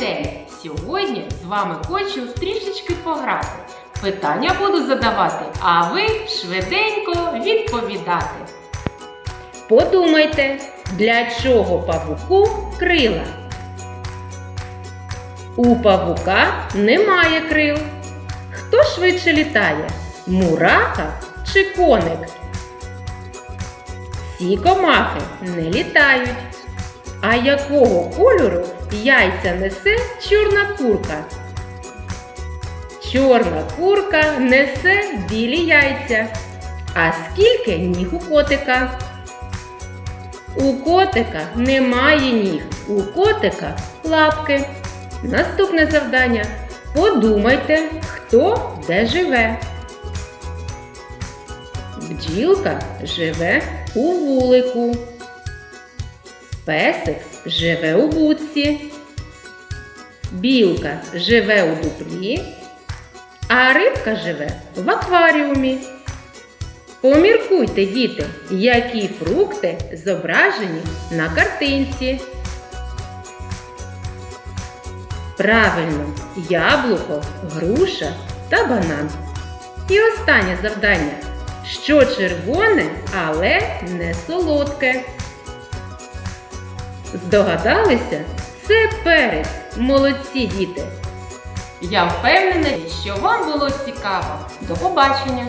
день! Сьогодні з вами хочу трішечки пограти. Питання буду задавати, а ви швиденько відповідати. Подумайте, для чого павуку крила? У павука немає крил. Хто швидше літає? Мураха чи коник? Ці комахи не літають. А якого кольору яйця несе чорна курка? Чорна курка несе білі яйця. А скільки ніг у котика? У котика немає ніг. У котика лапки. Наступне завдання. Подумайте, хто де живе. Бджілка живе у вулику. Песик живе у будці. Білка живе у дуплі, а рибка живе в акваріумі. Поміркуйте, діти, які фрукти зображені на картинці. Правильно, яблуко, груша та банан. І останнє завдання. Що червоне, але не солодке. Здогадалися? Це перець. Молодці діти. Я впевнена, що вам було цікаво. До побачення!